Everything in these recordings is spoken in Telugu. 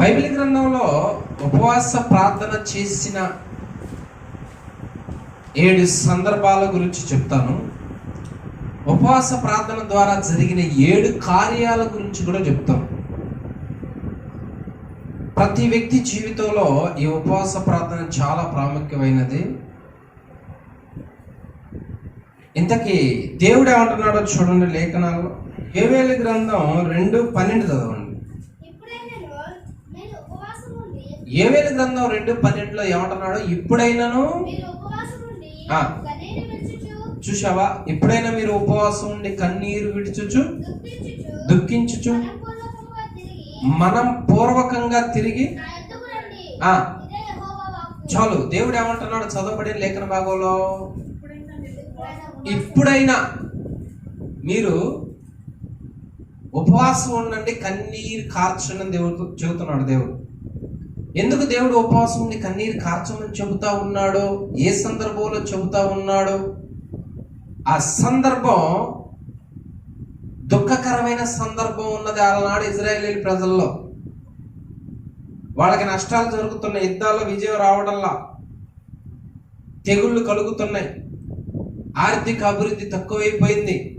బైబిల్ గ్రంథంలో ఉపవాస ప్రార్థన చేసిన ఏడు సందర్భాల గురించి చెప్తాను. ఉపవాస ప్రార్థన ద్వారా జరిగిన ఏడు కార్యాల గురించి కూడా చెప్తాను. ప్రతి వ్యక్తి జీవితంలో ఈ ఉపవాస ప్రార్థన చాలా ప్రాముఖ్యమైనది. ఇంతకీ దేవుడు ఏమంటున్నాడో చూడండి లేఖనాల్లో. ఏవేలి గ్రంథం రెండు పన్నెండు చదవండి ఇప్పుడైనను మీరు ఉపవాసం ఏవేలి గ్రంథం రెండు పన్నెండులో ఏమంటున్నాడో ఇప్పుడైనాను? మీరు ఉపవాసం ఉండి ఆ. కన్నీరు విడుచుచు. చూసావా ఇప్పుడైనా మీరు ఉపవాసం ఉండి కన్నీరు విడిచుచు? దుఃఖించుచు. మనం పూర్వకంగా తిరిగి. చాలు దేవుడు ఏమంటున్నాడు? చదవబడిన లేఖన భాగంలో. ఇప్పుడైనా మీరు ఉపవాసం ఇప్పుడైనా మీరు ఉపవాసం ఉండండి కన్నీరు కార్చని దేవుడు చెబుతున్నాడు దేవుడు. ఎందుకు దేవుడు ఉపవాసం ఉండి కన్నీరు కార్చమని చెబుతా ఉన్నాడో? ఏ సందర్భంలో చెబుతా ఉన్నాడో? ఆ సందర్భం దుఃఖకరమైన సందర్భం ఉన్నది ఆనాడు ఇజ్రాయేలీ ప్రజల్లో. వాళ్ళకి నష్టాలు జరుగుతున్న యుద్ధాల్లో విజయం రావడంలా తెగుళ్ళు కలుగుతున్నాయి. ఆర్థిక అభివృద్ధి తక్కువైపోయింది.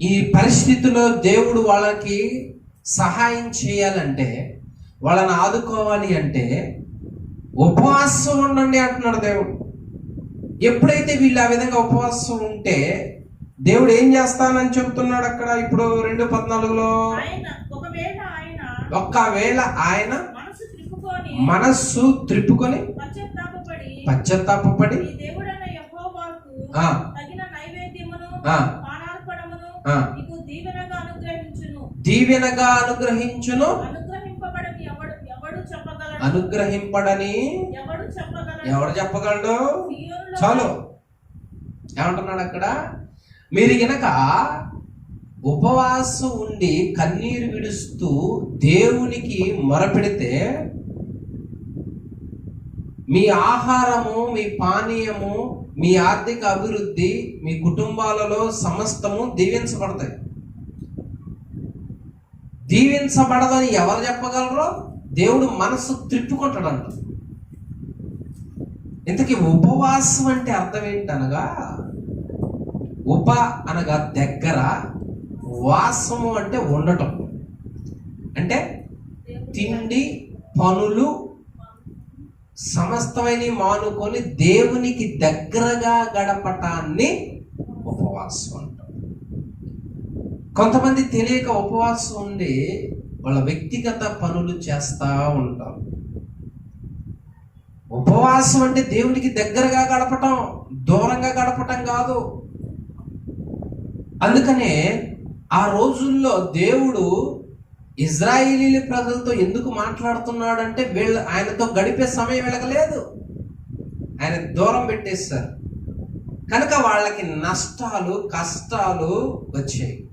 ఈ పరిస్థితిలో దేవుడు వాళ్ళకి సహాయం చేయాలంటే వాళ్ళని ఆదుకోవాలి అంటే ఉపవాసం ఉండండి అంటున్నాడు దేవుడు. ఎప్పుడైతే వీళ్ళు ఆ విధంగా ఉపవాసం ఉంటే దేవుడు ఏం చేస్తానని చెప్తున్నాడు అక్కడ? ఇప్పుడు రెండు పద్నాలుగులో? ఒక్కవేళ ఆయన మనస్సు త్రిప్పుకొని పశ్చాత్తాపడి ఈ దేవుడైన యెహోవాకు ఆ. తగిన నైవేద్యమును ఆ. పానార్పణమును ఆ. నీకు దీవెనగా అనుగ్రహించును దీవెనగా అనుగ్రహించును అనుగ్రహింపబడని ఎవడు ఎవడు చెప్పగలడు అనుగ్రహింపడని ఎవడు చెప్పగలడు? చాలు. ఏమంటున్నాడు అక్కడ? మీరు గనక ఉపవాసం ఉండి కన్నీరు విడుస్తూ దేవునికి మొరపెడితే మీ ఆహారము మీ పానీయము మీ ఆర్థిక అభివృద్ధి మీ కుటుంబాలలో సమస్తము దీవించబడతాయి. దీవించబడదని ఎవరు చెప్పగలరో? దేవుడు మనసు త్రిప్పుకుంటాడంట ఇంతకీ ఉపవాసం అంటే అర్థం ఏంటనగా ఉప అనగా దగ్గర వాసము అంటే ఉండటం. అంటే తిండి పనులు సమస్తమైన మానుకొని దేవునికి దగ్గరగా గడపటాన్ని ఉపవాసం అంటాం. కొంతమంది తెలియక ఉపవాసం ఉండి వాళ్ళ వ్యక్తిగత పనులు చేస్తూ ఉంటారు ఉపవాసం అంటే దేవునికి దగ్గరగా గడపటం దూరంగా గడపటం కాదు. అందుకనే ఆ రోజుల్లో దేవుడు ఇజ్రాయిలీ ప్రజలతో ఎందుకు మాట్లాడుతున్నాడంటే వీళ్ళు ఆయనతో గడిపే సమయం వెలగలేదు. ఆయన దూరం పెట్టేశారు. కనుక వాళ్ళకి నష్టాలు కష్టాలు వచ్చాయి.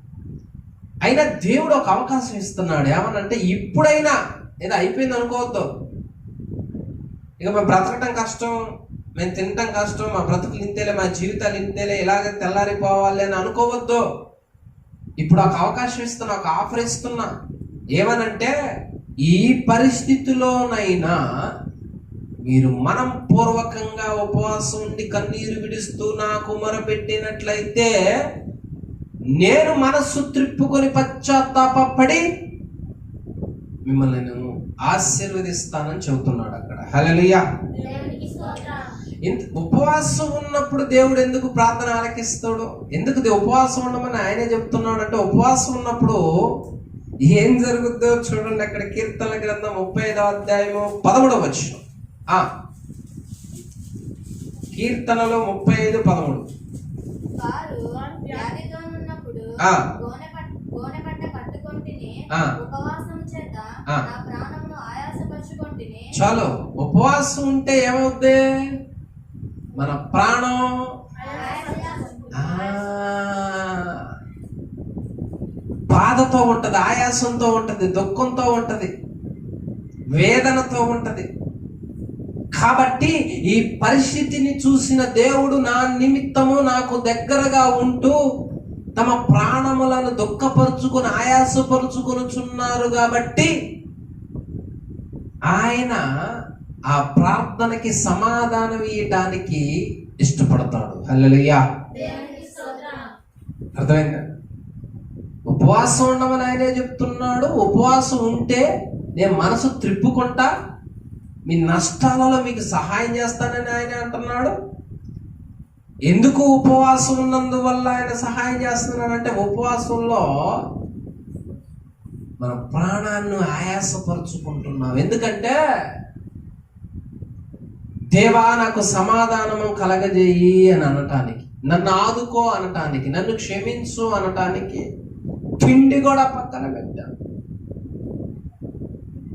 అయినా దేవుడు ఒక అవకాశం ఇస్తున్నాడు. ఏమనంటే ఇప్పుడైనా ఏదో అయిపోయింది అనుకోవద్దు. ఇక మేము బ్రతకటం కష్టం మేము తినటం కష్టం మా బ్రతుకులు ఇంతేలే మా జీవితాలు ఇంతేలే ఇలాగే తెల్లారిపోవాలి అని అనుకోవద్దు. ఇప్పుడు ఒక అవకాశం ఇస్తున్నా ఒక ఆఫర్ ఇస్తున్నా. ఏమనంటే ఈ పరిస్థితిలోనైనా మీరు మనం పూర్వకంగా ఉపవాసం ఉండి కన్నీరు విడుస్తూ నాకు మొరపెట్టినట్లయితే నేను మనస్సు త్రిప్పుకొని పశ్చాత్తాపడి మిమ్మల్ని నేను ఆశీర్వదిస్తానని చెబుతున్నాడు అక్కడ. స్తోత్రం. ఇంత ఉపవాసం ఉన్నప్పుడు దేవుడు ఎందుకు ప్రార్థన ఆలకిస్తాడు? ఎందుకు ఉపవాసం ఉండమని ఆయనే చెప్తున్నాడు అంటే ఉపవాసం ఉన్నప్పుడు ఏం జరుగుద్దో చూడండి అక్కడ కీర్తన గ్రంథం ముప్పై ఐదవ అధ్యాయము పదమూడవ వచ్చిన కీర్తనలో ముప్పై ఐదు పదమూడు. చాలు. ఉపవాసం ఉంటే ఏమవుద్ది? మన ప్రాణం ఆ, బాధతో ఉంటది ఆయాసంతో ఉంటది దుఃఖంతో ఉంటది వేదనతో ఉంటది. కాబట్టి ఈ పరిస్థితిని చూసిన దేవుడు నా నిమిత్తము నాకు దగ్గరగా ఉంటూ తమ ప్రాణములను దుఃఖపరుచుకుని ఆయాసపరుచుకొనుచున్నారు కాబట్టి ఆయన ఆ ప్రార్థనకి సమాధానం ఇవ్వటానికి ఇష్టపడతాడు. హల్లెలూయా. దేవునికి స్తోత్రం. అర్థమైందా? ఉపవాసం ఉండమని ఆయనే చెప్తున్నాడు. ఉపవాసం ఉంటే నేను మనసు త్రిప్పుకుంటా మీ నష్టాలలో మీకు సహాయం చేస్తానని ఆయన అంటున్నాడు. ఎందుకు ఉపవాసం ఉన్నందువల్ల ఆయన సహాయం చేస్తున్నారంటే ఉపవాసంలో మన ప్రాణాన్ని ఆయాసపరుచుకుంటున్నాం. ఎందుకంటే దేవా నాకు సమాధానము కలగజేయి అని అనటానికి నన్ను ఆదుకో అనటానికి నన్ను క్షమించు అనటానికి పిండి కూడా పక్కన పెట్టాను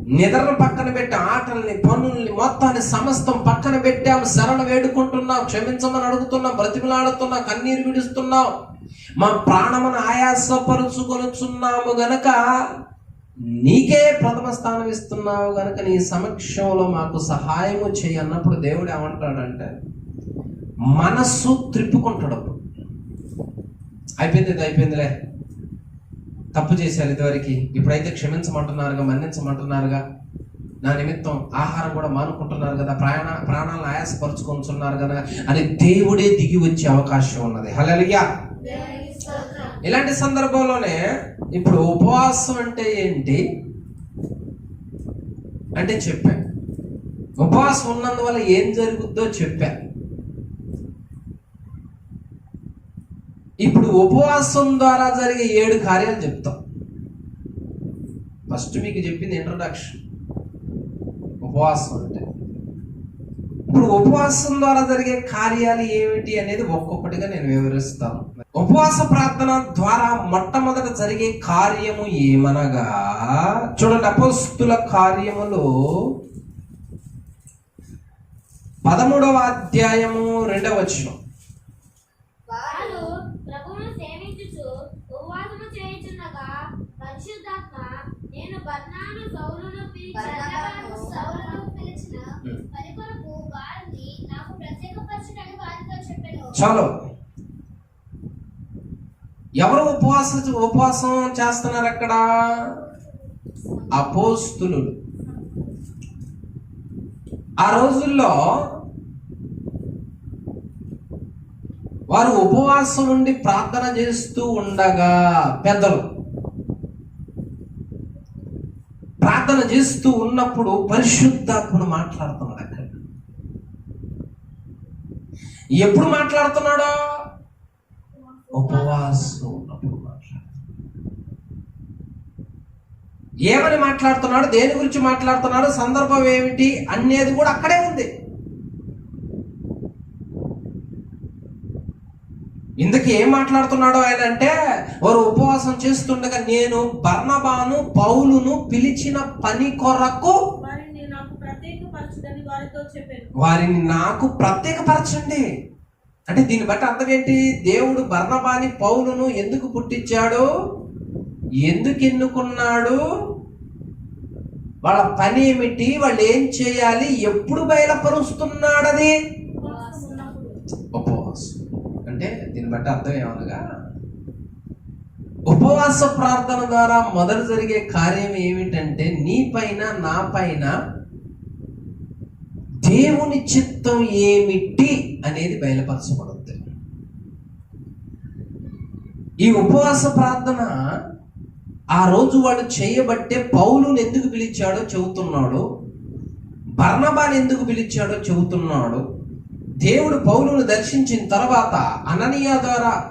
నిద్రను పక్కన పెట్టి ఆటల్ని పనుల్ని మొత్తాన్ని సమస్తం పక్కన పెట్టాం శరణ వేడుకుంటున్నాం క్షమించమని అడుగుతున్నాం బ్రతిమలాడుతున్నాం కన్నీరు విడుస్తున్నాం. మా ప్రాణమును ఆయాసపరుచుకొనుచున్నాము గనక నీకే ప్రథమ స్థానం ఇస్తున్నావు గనక నీ సమక్షంలో మాకు సహాయము చేయన్నప్పుడు దేవుడు ఏమంటాడంటే మనస్సు త్రిప్పుకుంటాడు అయిపోయింది అయిపోయిందిలే. తప్పు చేశారు ఇదివరకు. ఇప్పుడైతే క్షమించమంటున్నారుగా మన్నించమంటున్నారుగా. నా నిమిత్తం ఆహారం కూడా మానుకుంటున్నారు కదా ప్రాణ ప్రాణాలను ఆయాసపరుచుకుంటున్నారు కదా అని దేవుడే దిగి వచ్చే అవకాశం ఉన్నది. హలలియా ఇలాంటి సందర్భంలోనే ఇప్పుడు ఉపవాసం అంటే ఏంటి? అంటే చెప్పా. ఉపవాసం ఉన్నందువల్ల ఏం జరుగుద్దో చెప్పా ఇప్పుడు ఉపవాసం ద్వారా జరిగే ఏడు కార్యాలు చెప్తాం. ఫస్ట్ మీకు చెప్పింది ఇంట్రడక్షన్ ఉపవాసం అంటే. ఇప్పుడు ఉపవాసం ద్వారా జరిగే కార్యాలు ఏమిటి అనేది ఒక్కొక్కటిగా నేను వివరిస్తాను. ఉపవాస ప్రార్థన ద్వారా మొట్టమొదట జరిగే కార్యము ఏమనగా చూడండి అపస్తుల కార్యములో పదమూడవ అధ్యాయము రెండవ వచనం వారు ప్రభువును సేవించుచు ఉపవాసము చేయుచున్నగా పరిశుద్ధాత్మ నేను బర్నాను సౌలును పిలిచిన సౌలును పిలిచిన పని కొరకు వారిని నాకు ప్రత్యేకపరచుటని వారితో చెప్పాను చాలు. ఎవరు ఉపవాస ఉపవాసం చేస్తున్నారు అక్కడ? అపోస్తులు. ఆ రోజుల్లో వారు ఉపవాసం ఉండి ప్రార్థన చేస్తూ ఉండగా పెద్దలు ప్రార్థన చేస్తూ ఉన్నప్పుడు పరిశుద్ధాత్ముడు మాట్లాడుతున్నాడు అక్కడ. ఎప్పుడు మాట్లాడుతున్నాడో? ఉపవాసం ఉన్నప్పుడు మాట్లాడుతున్నాడు. ఏమని మాట్లాడుతున్నాడు? దేని గురించి మాట్లాడుతున్నాడు? సందర్భం ఏమిటి? అనేది కూడా అక్కడే ఉంది. ఇందుకు ఏం మాట్లాడుతున్నాడు ఆయన అంటే వారు ఉపవాసం చేస్తుండగా నేను బర్ణబాను పౌలును పిలిచిన పని కొరకు వారిని నాకు ప్రత్యేకపరచండి. అంటే దీన్ని బట్టి అర్థం ఏంటి? దేవుడు బర్ణబాని పౌలును ఎందుకు పుట్టించాడు? ఎందుకు ఎన్నుకున్నాడు? వాళ్ళ పని ఏమిటి? వాళ్ళు ఏం చేయాలి? ఎప్పుడు బయలుపరుస్తున్నాడది ఉపవాసం ఉన్నప్పుడు ఉపవాసం అంటే దీన్ని బట్టి అర్థం ఏమనగా ఉపవాస ప్రార్థన ద్వారా మొదలు జరిగే కార్యం ఏమిటంటే నీ పైన నా పైన దేవుని చిత్తం ఏమిటి అనేది బయలుపరచబడుతుంది ఈ ఉపవాస ప్రార్థన ఆ రోజు వాడు చేయబట్టే పౌలుని ఎందుకు పిలిచాడో చెబుతున్నాడు బర్ణబాని ఎందుకు పిలిచాడో చెబుతున్నాడు దేవుడు పౌలును దర్శించిన తర్వాత అననీయ ద్వారా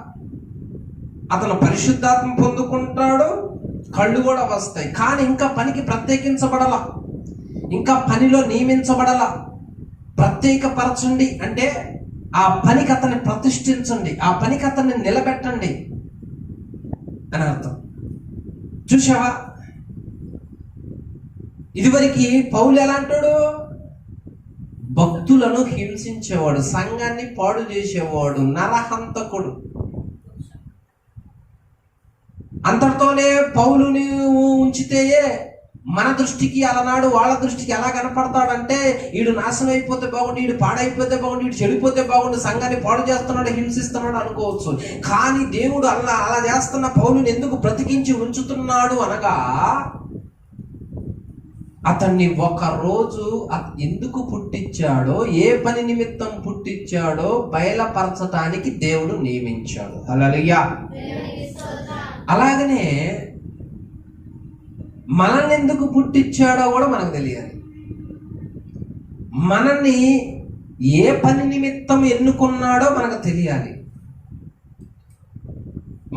అతను పరిశుద్ధాత్మ పొందుకుంటాడు కళ్ళు కూడా వస్తాయి. కానీ ఇంకా పనికి ప్రత్యేకించబడల. ఇంకా పనిలో నియమించబడల. ప్రత్యేకపరచండి అంటే ఆ పనికి అతన్ని ప్రతిష్ఠించండి ఆ పనికి అతన్ని నిలబెట్టండి అని అర్థం. చూసావా ఇదివరకు పౌలు ఎలా అంటాడు? భక్తులను హింసించేవాడు సంఘాన్ని పాడు చేసేవాడు నరహంతకుడు. అంతటితోనే పౌలుని ఉంచితే మన దృష్టికి అలనాడు వాళ్ళ దృష్టికి ఎలా కనపడతాడంటే వీడు నాశనం అయిపోతే బాగుండు వీడు పాడైపోతే బాగుండు వీడు చెడిపోతే బాగుండు సంఘాన్ని పాడు చేస్తున్నాడు హింసిస్తున్నాడు అనుకోవచ్చు. కానీ దేవుడు అలా అలా చేస్తున్న పౌలుని ఎందుకు బ్రతికించి ఉంచుతున్నాడు అనగా అతన్ని ఒక రోజు అత- ఎందుకు పుట్టించాడో ఏ పని నిమిత్తం పుట్టించాడో బయలుపరచటానికి దేవుడు నియమించాడు. అలలియా అలాగనే మనల్ని ఎందుకు పుట్టించాడో కూడా మనకు తెలియాలి. మనల్ని ఏ పని నిమిత్తం ఎన్నుకున్నాడో మనకు తెలియాలి.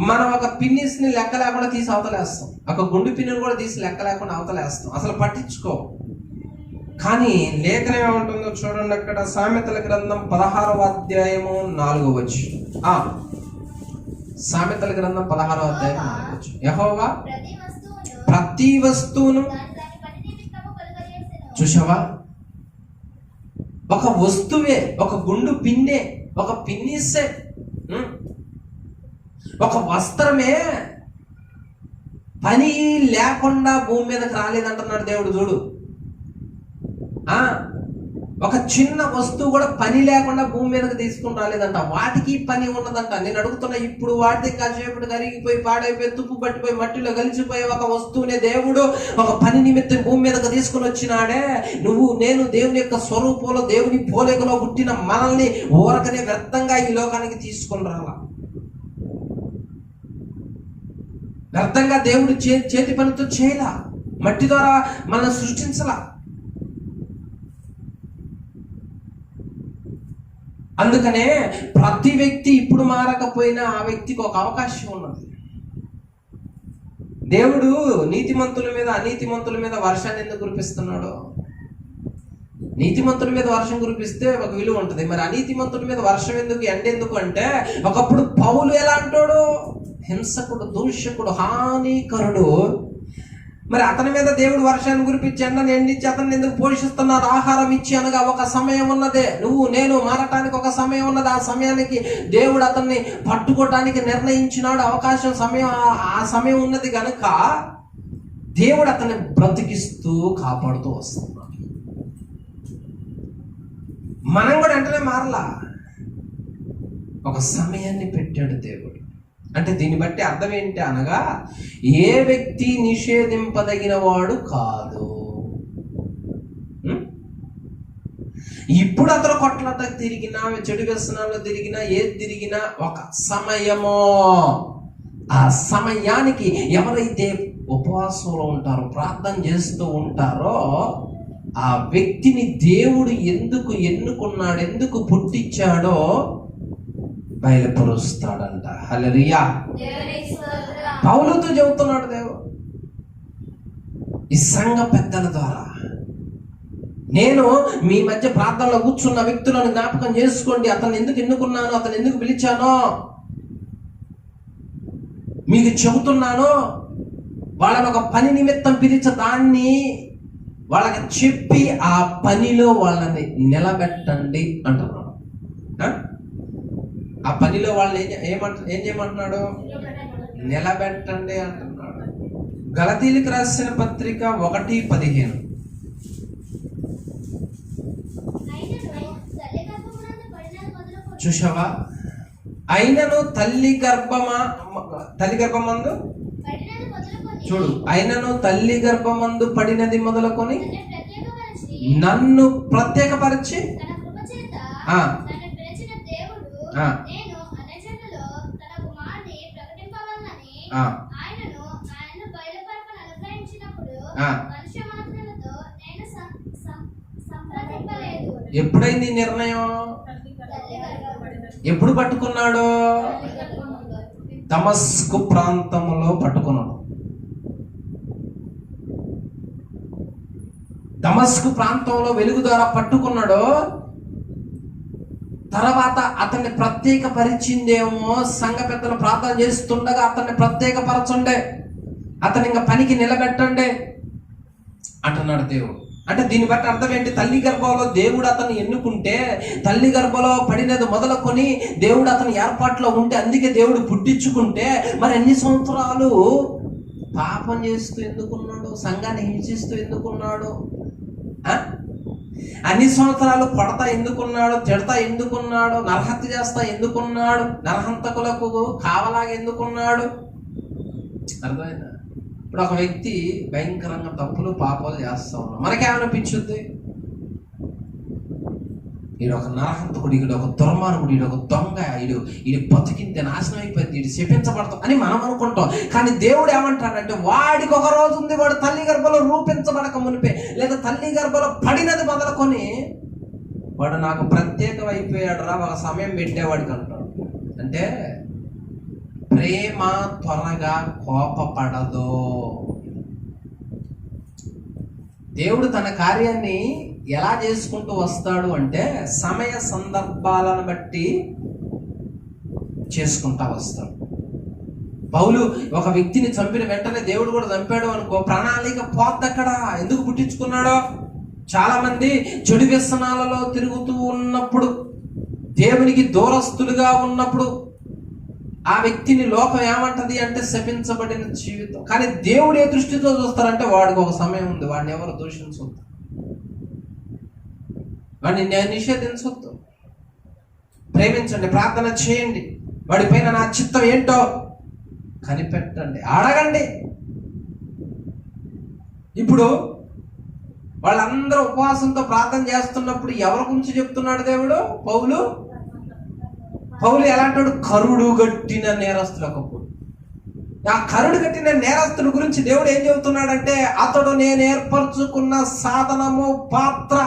మనం ఒక పిన్నిస్ని లెక్క లేకుండా తీసి అవతలేస్తాం. ఒక గుండు పిన్నిని కూడా తీసి లెక్క లేకుండా అవతలేస్తాం. అసలు పట్టించుకో. కానీ లేఖనం ఏమంటుందో చూడండి అక్కడ. సామెతల గ్రంథం పదహారవ అధ్యాయము నాలుగో వచ్చు ఆ సామెతల గ్రంథం పదహారవ అధ్యాయం నాలుగు వచ్చు యెహోవా ప్రతి వస్తువును చూసావా ఒక వస్తువే ఒక గుండు పిన్నే ఒక పిన్నిసే ఒక వస్త్రమే పని లేకుండా భూమి మీదకి రాలేదంటున్నాడు దేవుడు చూడు. ఆ? ఒక చిన్న వస్తువు కూడా పని లేకుండా భూమి మీదకి తీసుకుని రాలేదంట. వాటికి పని ఉన్నదంట. నేను అడుగుతున్నా ఇప్పుడు వాటికి కాసేపటి కరిగిపోయి పాడైపోయి తుప్పు పట్టిపోయి మట్టిలో కలిసిపోయి ఒక వస్తువునే దేవుడు ఒక పని నిమిత్తం భూమి మీదకి తీసుకుని వచ్చినాడే. నువ్వు నేను దేవుని యొక్క స్వరూపంలో దేవుని పోలికలో పుట్టిన మనల్ని ఊరకనే వ్యర్థంగా ఈ లోకానికి తీసుకుని రాలా. వ్యర్థంగా దేవుడు చే చేతి పనితో చేయలా? మట్టి ద్వారా మనల్ని సృష్టించలా? అందుకనే ప్రతి వ్యక్తి ఇప్పుడు మారకపోయినా ఆ వ్యక్తికి ఒక అవకాశం ఉన్నది. దేవుడు నీతిమంతుల మీద అనీతిమంతుల మీద వర్షాన్ని ఎందుకు కురిపిస్తున్నాడు? నీతిమంతుల మీద వర్షం కురిపిస్తే ఒక విలువ ఉంటుంది. మరి అనీతిమంతుల మీద వర్షం ఎందుకు ఎండ ఎందుకు అంటే ఒకప్పుడు పౌలు ఎలా అంటాడు హింసకుడు దూషకుడు హానికరుడు. మరి అతని మీద దేవుడు వర్షాన్ని కురిపించి ఎండను ఎండించి అతన్ని ఎందుకు పోషిస్తున్నారు? ఆహారం ఇచ్చి అనగా ఒక సమయం ఉన్నదే. నువ్వు నేను మారటానికి ఒక సమయం ఉన్నది. ఆ సమయానికి దేవుడు అతన్ని పట్టుకోవటానికి నిర్ణయించినాడు. అవకాశం సమయం ఆ- ఆ సమయం ఉన్నది కనుక దేవుడు అతన్ని బ్రతికిస్తూ కాపాడుతూ వస్తున్నాడు. మనం కూడా వెంటనే మారలా? ఒక సమయాన్ని పెట్టాడు దేవుడు. అంటే దీన్ని బట్టి అర్థం ఏంటి అనగా ఏ వ్యక్తి నిషేధింపదగిన వాడు కాదు ఇప్పుడు అతను కొట్లాట తిరిగినా చెడు వ్యసనాల్లో తిరిగినా ఏది తిరిగినా ఒక సమయమో. ఆ సమయానికి ఎవరైతే ఉపవాసంలో ఉంటారో ప్రార్థన చేస్తూ ఉంటారో ఆ వ్యక్తిని దేవుడు ఎందుకు ఎన్నుకున్నాడు ఎందుకు పుట్టించాడో బయలుపరుస్తాడంట. హలరియా పౌలతో చెబుతున్నాడు దేవుడు ఈ సంఘ పెద్దల ద్వారా నేను మీ మధ్య ప్రార్థనలో కూర్చున్న వ్యక్తులను జ్ఞాపకం చేసుకోండి. అతను ఎందుకు ఎన్నుకున్నాను? అతను ఎందుకు పిలిచానో మీకు చెబుతున్నాను. వాళ్ళని ఒక పని నిమిత్తం పిలిచే దాన్ని వాళ్ళకి చెప్పి ఆ పనిలో వాళ్ళని నిలబెట్టండి అంటున్నాడు. ఆ? పనిలో వాళ్ళని ఏం ఏమంట ఏం చేయమంటున్నాడు? నిలబెట్టండి అంటున్నాడు. గలతీలకు రాసిన పత్రిక ఒకటి పదిహేను. చూసావా అయినను తల్లి గర్భమా తల్లి గర్భమందు? చూడు అయినను తల్లి గర్భమందు పడినది మొదలుకొని నన్ను ప్రత్యేకపరిచి ఎప్పుడైంది నిర్ణయం. ఎప్పుడు పట్టుకున్నాడు. దమస్కు ప్రాంతంలో పట్టుకున్నాడు. దమస్కు ప్రాంతంలో వెలుగు ద్వారా పట్టుకున్నాడు. తర్వాత అతన్ని ప్రత్యేక పరిచిందేమో సంఘ పెద్దలు ప్రార్థన చేస్తుండగా అతన్ని ప్రత్యేక పరచండే అతని ఇంకా పనికి నిలబెట్టండి. అంటున్నాడు దేవుడు. అంటే దీన్ని బట్టి అర్థం ఏంటి? తల్లి గర్భంలో దేవుడు అతను ఎన్నుకుంటే తల్లి గర్భంలో పడినది మొదలుకొని దేవుడు అతను ఏర్పాట్లో ఉంటే అందుకే దేవుడు పుట్టించుకుంటే మరి ఎన్ని సంవత్సరాలు పాపం చేస్తూ ఎందుకున్నాడు? సంఘాన్ని హింసిస్తూ ఎందుకున్నాడు? ఆ? అన్ని సంవత్సరాలు కొడతా ఎందుకున్నాడు తిడతా ఎందుకున్నాడు నరహత్య చేస్తా ఎందుకున్నాడు నరహంతకులకు కావలాగా ఎందుకున్నాడు? అర్థమైందా? ఇప్పుడు ఒక వ్యక్తి భయంకరంగా తప్పులు పాపాలు చేస్తా ఉన్నాడు. మనకేమనిపించుద్ది? ఈడు ఒక నరహంతకుడు ఈడు ఒక దుర్మార్గుడు ఈడు ఒక దొంగ ఈడు ఈడు బతికింది నాశనం అయిపోయింది ఈడు శపించబడతాం అని మనం అనుకుంటాం. కానీ దేవుడు ఏమంటాడంటే వాడికి ఒక రోజు ఉంది వాడు తల్లి గర్భలో రూపించబడక మునిపే లేదా తల్లి గర్భలో పడినది మొదలుకొని వాడు నాకు ప్రత్యేకం అయిపోయాడు రా ఒక సమయం పెట్టేవాడికి అంటాడు. అంటే ప్రేమ త్వరగా కోపపడదు. దేవుడు తన కార్యాన్ని ఎలా చేసుకుంటూ వస్తాడు అంటే సమయ సందర్భాలను బట్టి చేసుకుంటా వస్తాడు. పౌలు ఒక వ్యక్తిని చంపిన వెంటనే దేవుడు కూడా చంపాడు అనుకో ప్రణాళిక పోద్దక్కడ? ఎందుకు పుట్టించుకున్నాడో చాలామంది చెడు వ్యసనాలలో తిరుగుతూ ఉన్నప్పుడు దేవునికి దూరస్తులుగా ఉన్నప్పుడు ఆ వ్యక్తిని లోకం ఏమంటది అంటే శపించబడిన జీవితం. కానీ దేవుడు ఏ దృష్టితో చూస్తారంటే వాడికి ఒక సమయం ఉంది. వాడిని ఎవరు దూషించొద్దు. వాడిని నేను నిషేధించొద్దు. ప్రేమించండి ప్రార్థన చేయండి. వాడిపైన నా చిత్తం ఏంటో కనిపెట్టండి. అడగండి. ఇప్పుడు వాళ్ళందరూ ఉపవాసంతో ప్రార్థన చేస్తున్నప్పుడు ఎవరి గురించి చెప్తున్నాడు దేవుడు? పౌలు? పౌలు ఎలాంటాడు కరుడు గట్టిన నేరస్తులు ఒకప్పుడు. ఆ కరుడు కట్టిన నేరస్తుడు గురించి దేవుడు ఏం చెబుతున్నాడంటే అతడు నేను ఏర్పరచుకున్న సాధనము పాత్ర.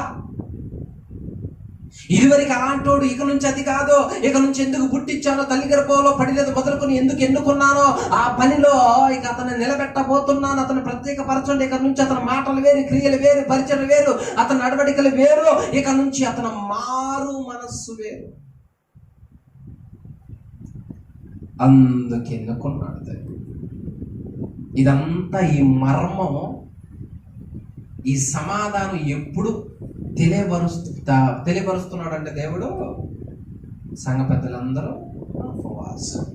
ఇదివరకు అలాంటోడు ఇక నుంచి అది కాదు ఇక నుంచి ఎందుకు పుట్టించానో తల్లి గర్భంలో పడిలేదు మొదలుకొని ఎందుకు ఎన్నుకున్నానో ఆ పనిలో ఇక అతను నిలబెట్టబోతున్నాను. అతను ప్రత్యేకపరచండి. ఇక నుంచి అతని మాటలు వేరు క్రియలు వేరు పరిచయం వేరు అతని నడవడికలు వేరు ఇక నుంచి అతను మారు మనస్సు వేరు. అందుకెన్నుకున్నాడు ఇదంతా ఈ మర్మం ఈ సమాధానం ఎప్పుడు తెలియపరుస్తు తెలియపరుస్తున్నాడు అంటే దేవుడు? సంఘ పెద్దలందరూ ఉపవాసం.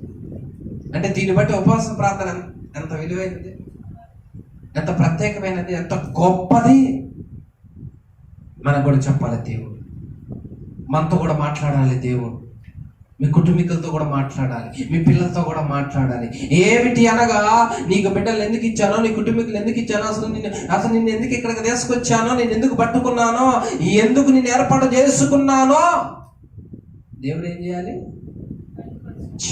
అంటే దీన్ని బట్టి ఉపవాస ప్రార్థన ఎంత- ఎంత విలువైనది? ఎంత ప్రత్యేకమైనది? ఎంత గొప్పది? మనకు కూడా చెప్పాలి దేవుడు. మనతో కూడా మాట్లాడాలి దేవుడు. మీ కుటుంబీకులతో కూడా మాట్లాడాలి. మీ పిల్లలతో కూడా మాట్లాడాలి. ఏమిటి అనగా నీకు బిడ్డలు ఎందుకు ఇచ్చానో నీ కుటుంబీకులు ఎందుకు ఇచ్చానో అసలు నిన్ను అసలు నిన్ను ఎందుకు ఇక్కడికి తీసుకొచ్చానో నేను ఎందుకు పట్టుకున్నానో ఎందుకు నేను ఏర్పాటు చేసుకున్నానో దేవుడు ఏం చేయాలి?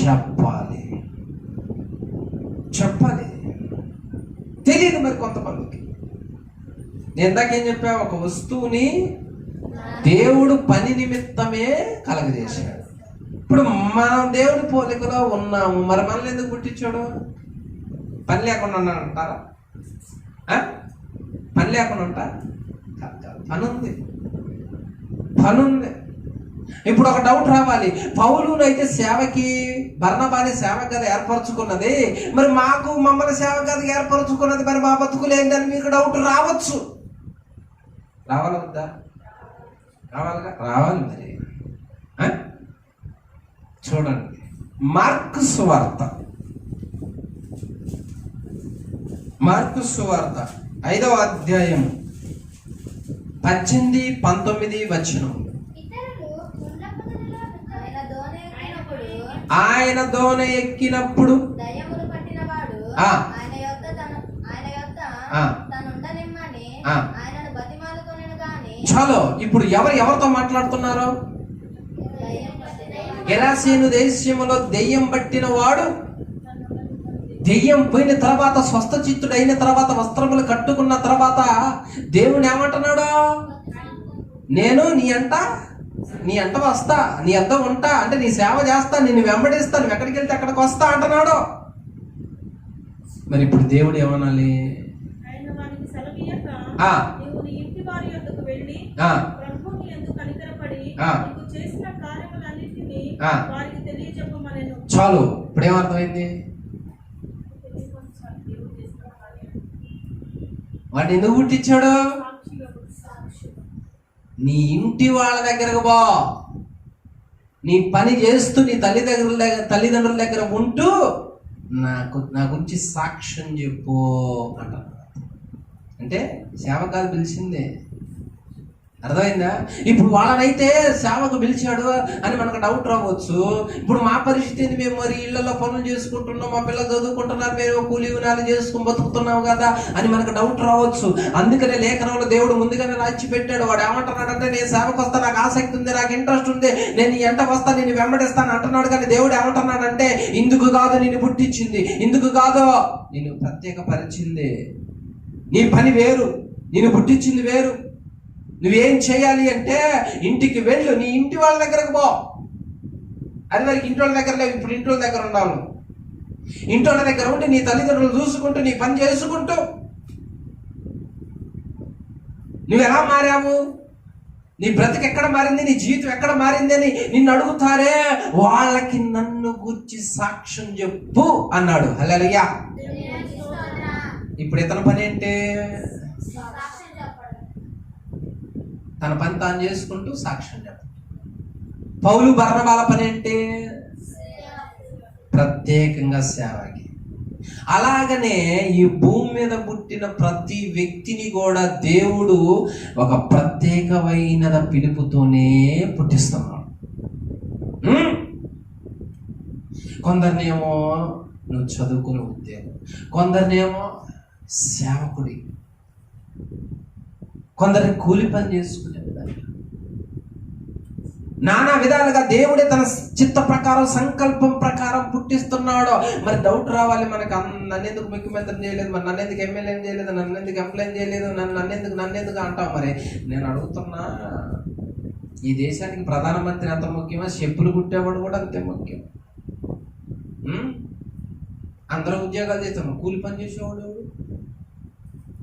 చెప్పాలి. చెప్పాలి. తెలియదు మరి కొంతమందికి. నేను ఇందాకేం చెప్పా? ఒక వస్తువుని దేవుడు పని నిమిత్తమే కలగజేశాడు. ఇప్పుడు మనం దేవుని పోలికలో ఉన్నాము. మరి మనల్ని ఎందుకు పుట్టించాడు పని లేకుండా ఉన్నాడు అంటారా? పని లేకుండా ఉంటారా పని ఉంది. పని ఉంది. ఇప్పుడు ఒక డౌట్ రావాలి. పౌలునైతే అయితే సేవకి భరణబాని సేవ ఏర్పరచుకున్నది. మరి మాకు మమ్మల్ని సేవ ఏర్పరచుకున్నది. మరి మా బతుకులు ఏంటని మీకు డౌట్ రావచ్చు. రావాలి వద్దా? రావాలిగా? రావాలి మరి. చూడండి. మార్క్ సువార్త. మార్క్ సువార్త ఐదవ అధ్యాయం పద్దెనిమిది పంతొమ్మిది వచ్చిన ఆయన దోన ఎక్కినప్పుడు చలో ఇప్పుడు ఎవరు ఎవరితో మాట్లాడుతున్నారు? గెరాసీను దేశములో దెయ్యం పట్టిన వాడు దెయ్యం పోయిన తర్వాత స్వస్థ చిత్తుడైన తర్వాత వస్త్రములు కట్టుకున్న తర్వాత దేవుని ఏమంటున్నాడు? నేను నీ అంట నీ అంట వస్తా నీ అంత ఉంటా అంటే నీ సేవ చేస్తా నిన్ను వెంబడిస్తా నువ్వు ఎక్కడికి వెళ్తే అక్కడికి వస్తా అంటున్నాడు. మరి ఇప్పుడు దేవుడు ఏమనాలి? ఆ. చాలు ఇప్పుడు ఏమర్థమైంది. వాడిని ఎందుకు పుట్టించాడు? నీ ఇంటి వాళ్ళ దగ్గరకు పో. నీ పని చేస్తూ నీ తల్లిదండ్రుల దగ్గర తల్లిదండ్రుల దగ్గర ఉంటూ నాకు నా గురించి సాక్ష్యం చెప్పు అంటారు అంటే సేవకాలు పిలిచిందే. అర్థమైందా? ఇప్పుడు వాళ్ళనైతే సేవకు పిలిచాడు అని మనకు డౌట్ రావచ్చు. ఇప్పుడు మా పరిస్థితి మేము మరి ఇళ్ళలో పనులు చేసుకుంటున్నాం మా పిల్లలు చదువుకుంటున్నారు మేము కూలి వినాలు చేసుకుని బతుకుతున్నాం కదా అని మనకు డౌట్ రావచ్చు. అందుకనే లేఖనంలో దేవుడు ముందుగానే రాచి పెట్టాడు. వాడు ఏమంటున్నాడంటే నేను సేవకు వస్తా నాకు ఆసక్తి ఉంది నాకు ఇంట్రెస్ట్ ఉంది. నేను నీ ఎంట వస్తా నేను వెంబడిస్తాను అంటున్నాడు. కానీ దేవుడు ఏమంటున్నాడంటే ఇందుకు కాదు నిన్ను పుట్టించింది. ఇందుకు కాదు నేను ప్రత్యేక పరిచింది నీ పని వేరు. నేను పుట్టించింది వేరు. నువ్వేం చేయాలి అంటే ఇంటికి వెళ్ళు నీ ఇంటి వాళ్ళ దగ్గరకు పో. అది వరకు ఇంటి వాళ్ళ దగ్గర లేవు ఇప్పుడు ఇంటి వాళ్ళ దగ్గర ఉండాలి ఇంటి వాళ్ళ దగ్గర ఉండి నీ తల్లిదండ్రులు చూసుకుంటూ నీ పని చేసుకుంటూ. నువ్వు ఎలా మారావు? నీ బ్రతికి ఎక్కడ మారింది? నీ జీవితం ఎక్కడ మారింది అని నిన్ను అడుగుతారే? వాళ్ళకి నన్ను గుర్చి సాక్ష్యం చెప్పు అన్నాడు. హల్లెలూయా. ఇప్పుడు ఇతని పని ఏంటి? తన పని తాను చేసుకుంటూ సాక్ష్యం చెప్పడం. పౌలు బర్ణబాల పని అంటే ప్రత్యేకంగా సేవకి. అలాగనే ఈ భూమి మీద పుట్టిన ప్రతి వ్యక్తిని కూడా దేవుడు ఒక ప్రత్యేకమైన పిలుపుతోనే పుట్టిస్తున్నాడు. కొందరినేమో నువ్వు చదువుకునే ఉద్యోగం. కొందరినేమో సేవకుడి కొందరు కూలి పని చేసుకునే విధానం. నానా విధాలుగా దేవుడే తన చిత్త ప్రకారం సంకల్పం ప్రకారం పుట్టిస్తున్నాడో. మరి డౌట్ రావాలి మనకు. నన్నెందుకు ముఖ్యమంత్రి చేయలేదు? మరి నన్నెందుకు ఎమ్మెల్యే చేయలేదు? నన్నెందుకు ఎంప్లాయ్ చేయలేదు? నన్ను నన్నెందుకు నన్నెందుకు అంటాం మరి? నేను అడుగుతున్నా ఈ దేశానికి ప్రధానమంత్రి అంత ముఖ్యమా చెప్పులు కుట్టేవాడు కూడా అంతే ముఖ్యం. అందరూ ఉద్యోగాలు చేస్తాము కూలి పని చేసేవాడు ఎవడు?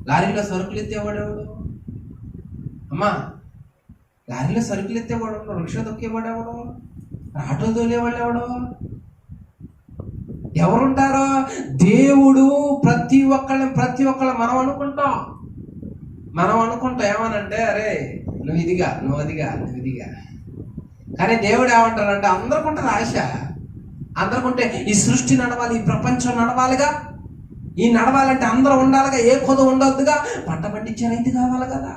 లారీలో సరుకులు ఎత్తేవాడు ఎవడు? అమ్మా లారీలో సరుకులు ఎత్తేవాడు రిక్షా తొక్కేవాడు ఎవడు ఆటో తోలేవాడు ఎవడు ఎవరుంటారో దేవుడు ప్రతి ఒక్కళ్ళని ప్రతి ఒక్కళ్ళ మనం అనుకుంటాం. మనం అనుకుంటాం ఏమనంటే అరే నువ్వు ఇదిగా నువ్వు అదిగా నువ్వు ఇదిగా. కానీ దేవుడు ఏమంటాడంటే అందరికి ఉంటుంది ఆశ. అందరికుంటే ఈ సృష్టి నడవాలి ఈ ప్రపంచం నడవాలిగా. ఈ నడవాలంటే అందరూ ఉండాలిగా ఏ కొద ఉండొద్దుగా. పంట పండించే రైతు కావాలి కదా.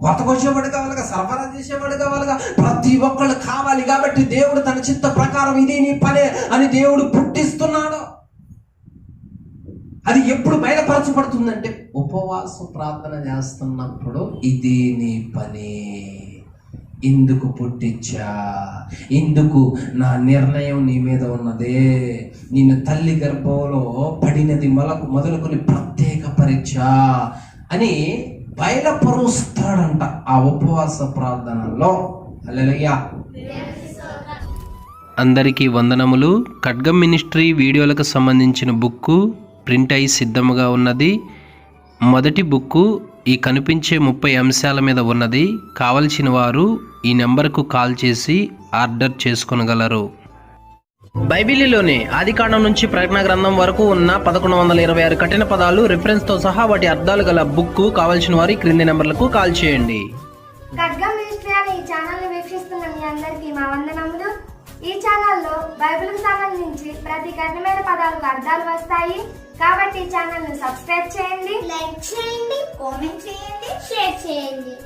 కొత్త కావాలిగా సరఫరా చేసేవాడు కావాలిగా ప్రతి ఒక్కళ్ళు కావాలి కాబట్టి దేవుడు తన చిత్త ప్రకారం ఇది నీ పనే అని దేవుడు పుట్టిస్తున్నాడు. అది ఎప్పుడు బయలుపరచబడుతుందంటే ఉపవాస ప్రార్థన చేస్తున్నప్పుడు ఇదే నీ పని. ఇందుకు పుట్టించా ఇందుకు నా నిర్ణయం నీ మీద ఉన్నదే. నిన్ను తల్లి గర్భంలో పడినది మొలకు మొదలుకొని ప్రత్యేక పరీక్ష అని బయలుపరుస్తాడంట ఆ ఉపవాస ప్రార్థనలో. అలలయ్యా అందరికీ వందనములు. ఖడ్గం మినిస్ట్రీ వీడియోలకు సంబంధించిన బుక్కు ప్రింట్ అయి సిద్ధముగా ఉన్నది. మొదటి బుక్కు ఈ కనిపించే ముప్పై అంశాల మీద ఉన్నది. కావలసిన వారు ఈ నెంబర్కు కాల్ చేసి ఆర్డర్ చేసుకొనగలరు. బైబిలీలోని ఆదికాండం నుంచి ప్రకటన గ్రంథం వరకు ఉన్న పదకొండు వందల ఇరవై ఆరు కఠిన పదాలు రిఫరెన్స్తో సహా వాటి అర్థాలు గల బుక్కు కావలసిన వారి క్రింది నెంబర్లకు కాల్ చేయండి. ఖడ్గం మినిస్ట్రీ అనే ఈ ఛానల్ని వీక్షిస్తున్న మీ అందరికీ మా వందనములు. ఈ ఛానల్లో బైబిల్కి సంబంధించి ప్రతి కఠినమైన పదాలకు అర్థాలు వస్తాయి. కాబట్టి ఈ ఛానల్ను సబ్స్క్రైబ్ చేయండి. లైక్ చేయండి కామెంట్ చేయండి షేర్ చేయండి.